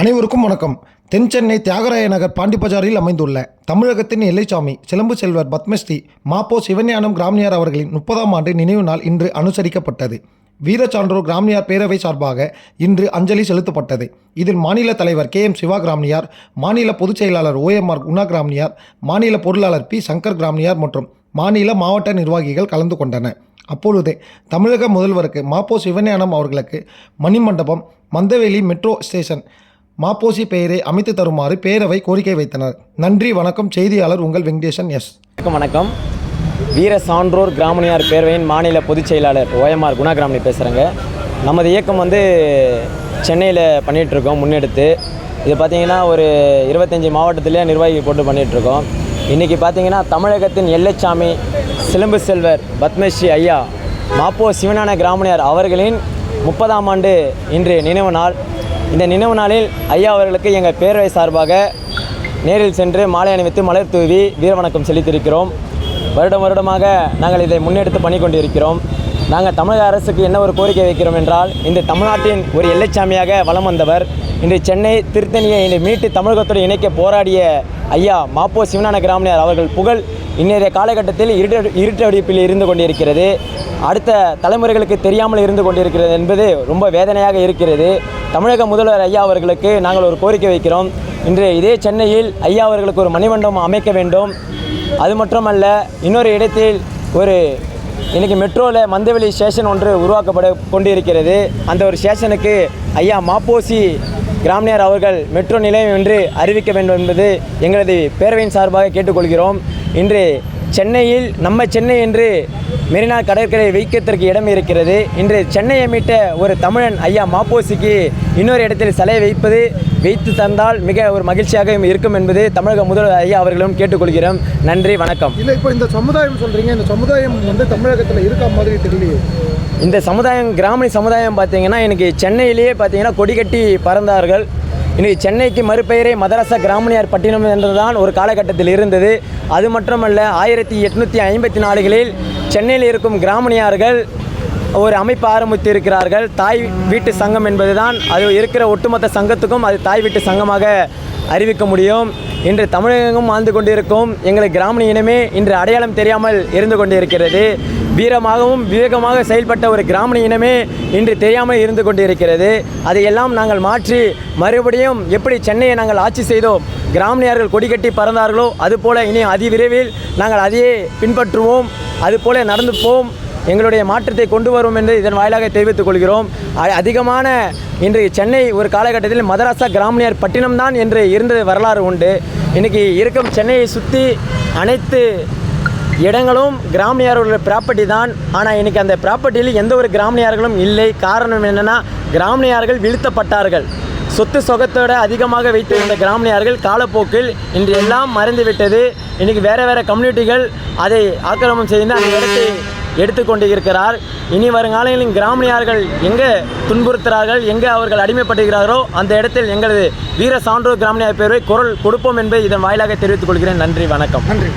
அனைவருக்கும் வணக்கம். தென் சென்னை தியாகராய நகர் பாண்டிபஜாரில் அமைந்துள்ள தமிழகத்தின் எல்லைச்சாமி சிலம்பு செல்வர் பத்மஸ்ரீ மாப்போ சிவஞானம் கிராமியார் அவர்களின் முப்பதாம் ஆண்டு நினைவு நாள் இன்று அனுசரிக்கப்பட்டது. வீரச்சான்றோர் கிராமியார் பேரவை சார்பாக இன்று அஞ்சலி செலுத்தப்பட்டது. இதில் மாநில தலைவர் கே எம் சிவா கிராமியார் மாநில பொதுச் செயலாளர் ஓஎம்ஆர் குணா கிராமியார் மாநில பொருளாளர் பி சங்கர் கிராமியார் மற்றும் மாநில மாவட்ட நிர்வாகிகள் கலந்து கொண்டனர். அப்பொழுது தமிழக முதல்வருக்கு மாப்போ சிவஞானம் அவர்களுக்கு மணிமண்டபம் மந்தவெளி மெட்ரோ ஸ்டேஷன் மாப்போசி பெயரை அமைத்து தருமாறு பேரவை கோரிக்கை வைத்தனர். நன்றி வணக்கம். செய்தியாளர் உங்கள் வெங்கடேசன் எஸ். வணக்கம் வணக்கம். வீர சான்றோர் கிராமணியார் பேரவையின் மாநில பொதுச் செயலாளர் ஓஎம்ஆர் குணா கிராமணி பேசுகிறேங்க நமது இயக்கம் வந்து சென்னையில் பண்ணிகிட்ருக்கோம் முன்னெடுத்து. இது பார்த்திங்கன்னா ஒரு இருபத்தஞ்சி மாவட்டத்திலே நிர்வாகி போட்டு பண்ணிகிட்ருக்கோம் இன்றைக்கி பார்த்திங்கன்னா தமிழகத்தின் எல்லைச்சாமி சிலம்பு செல்வர் பத்மஸ்ரீ ஐயா மாப்போ சிவனான கிராமணியார் அவர்களின் முப்பதாம் ஆண்டு இன்று நினைவு நாள். இந்த நினைவு நாளில் ஐயா அவர்களுக்கு எங்கள் பேரவை சார்பாக நேரில் சென்று மாலை அணிவித்து மலர் தூவி வீரவணக்கம் செலுத்தியிருக்கிறோம். வருடம் வருடமாக நாங்கள் இதை முன்னெடுத்து பணி கொண்டிருக்கிறோம். நாங்கள் தமிழக அரசுக்கு என்ன ஒரு கோரிக்கை வைக்கிறோம் என்றால் இந்த தமிழ்நாட்டின் ஒரு எல்லைச்சாமியாக வலம் வந்தவர் இன்று சென்னை திருத்தணியை இன்று மீட்டு தமிழகத்தோடு இணைக்க போராடிய ஐயா மாப்போ சிவஞான கிராமணியார் அவர்கள் புகழ் இன்றைய காலகட்டத்தில் இருட்ட இருட்டடிப்பில் இருந்து கொண்டிருக்கிறது. அடுத்த தலைமுறைகளுக்கு தெரியாமல் இருந்து கொண்டிருக்கிறது என்பது ரொம்ப வேதனையாக இருக்கிறது. தமிழக முதல்வர் ஐயா அவர்களுக்கு நாங்கள் ஒரு கோரிக்கை வைக்கிறோம். இன்று இதே சென்னையில் ஐயா அவர்களுக்கு ஒரு மணிமண்டபம் அமைக்க வேண்டும். அது மட்டுமல்ல இன்னொரு இடத்தில் ஒரு இன்றைக்கி மெட்ரோவில் மந்தவெளி ஸ்டேஷன் ஒன்று உருவாக்கப்பட கொண்டிருக்கிறது. அந்த ஒரு ஸ்டேஷனுக்கு ஐயா மாப்போசி கிராமணியார் அவர்கள் மெட்ரோ நிலையம் என்று அறிவிக்க வேண்டும் என்பது எங்களது பேரவையின் சார்பாக கேட்டுக்கொள்கிறோம். இன்று சென்னையில் நம்ம சென்னை என்று மெரினா கடற்கரை வைக்கத்திற்கு இடம் இருக்கிறது. இன்று சென்னையை மீட்ட ஒரு தமிழன் ஐயா மாப்போசிக்கு இன்னொரு இடத்தில் சிலை வைப்பது வைத்து தந்தால் மிக ஒரு மகிழ்ச்சியாக இருக்கும் என்பது தமிழக முதல்வர் ஐயா அவர்களும் கேட்டுக்கொள்கிறோம். நன்றி வணக்கம். இல்லை இப்போ இந்த சமுதாயம் சொல்றீங்க. இந்த சமுதாயம் வந்து தமிழகத்தில் இருக்க மாதிரி தெரியலையே. இந்த சமுதாயம் கிராமணி சமுதாயம் பார்த்தீங்கன்னா எனக்கு சென்னையிலேயே பார்த்தீங்கன்னா கொடி கட்டி பறந்தார்கள். இன்னைக்கு சென்னைக்கு மறுபெயரே மதரசா கிராமணியார் பட்டினம் என்றுதான் ஒரு காலகட்டத்தில் இருந்தது. அது மட்டுமல்ல ஆயிரத்தி எட்நூற்றி ஐம்பத்தி நாலுகளில் சென்னையில் இருக்கும் கிராமணியார்கள் ஒரு அமைப்பு ஆரம்பித்து இருக்கிறார்கள் தாய் வீட்டு சங்கம் என்பதுதான். அது இருக்கிற ஒட்டுமொத்த சங்கத்துக்கும் அது தாய் வீட்டு சங்கமாக அறிவிக்க முடியும். இன்று தமிழகமும் வாழ்ந்து கொண்டிருக்கும் எங்களை கிராமணி இனமே இன்று அடையாளம் தெரியாமல் இருந்து கொண்டிருக்கிறது. வீரமாகவும் விவேகமாக செயல்பட்ட ஒரு கிராமணி இனமே இன்று தெரியாமல் இருந்து கொண்டிருக்கிறது. அதையெல்லாம் நாங்கள் மாற்றி மறுபடியும் எப்படி சென்னையை நாங்கள் ஆட்சி செய்தோம் கிராமணியார்கள் கொடி கட்டி பறந்தார்களோ அதுபோல இனி அதிவிரைவில் நாங்கள் அதையே பின்பற்றுவோம். அதுபோல நடந்துப்போம் எங்களுடைய மாற்றத்தை கொண்டு வரும் என்று இதன் வாயிலாக தெரிவித்துக் கொள்கிறோம். அதிகமான இன்று சென்னை ஒரு காலகட்டத்தில் மதராசா கிராமணியார் பட்டினம்தான் என்று இருந்த வரலாறு உண்டு. இன்றைக்கி இருக்கும் சென்னையை சுற்றி அனைத்து இடங்களும் கிராமணியாரோட ப்ராப்பர்ட்டி தான். ஆனால் இன்னைக்கு அந்த ப்ராப்பர்ட்டியில் எந்த ஒரு கிராமணியார்களும் இல்லை. காரணம் என்னென்னா கிராமணியார்கள் வீழ்த்தப்பட்டார்கள். சொத்து சொகத்தோட அதிகமாக வைத்திருந்த கிராமணியார்கள் காலப்போக்கில் இன்று எல்லாம் மறைந்துவிட்டது. இன்றைக்கி வேறு வேறு கம்யூனிட்டிகள் அதை ஆக்கிரமம் செய்து அந்த இடத்தை எடுத்துக்கொண்டு இருக்கிறார். இனி வருங்காலங்களில் கிராமணியார்கள் எங்கே துன்புறுத்துகிறார்கள் எங்கே அவர்கள் அடிமைப்படுகிறார்களோ அந்த இடத்தில் எங்களது வீர சான்றோர் கிராமணியார் பேரவை குரல் கொடுப்போம் என்பதை இதன் வாயிலாக தெரிவித்துக் கொள்கிறேன். நன்றி வணக்கம். நன்றி.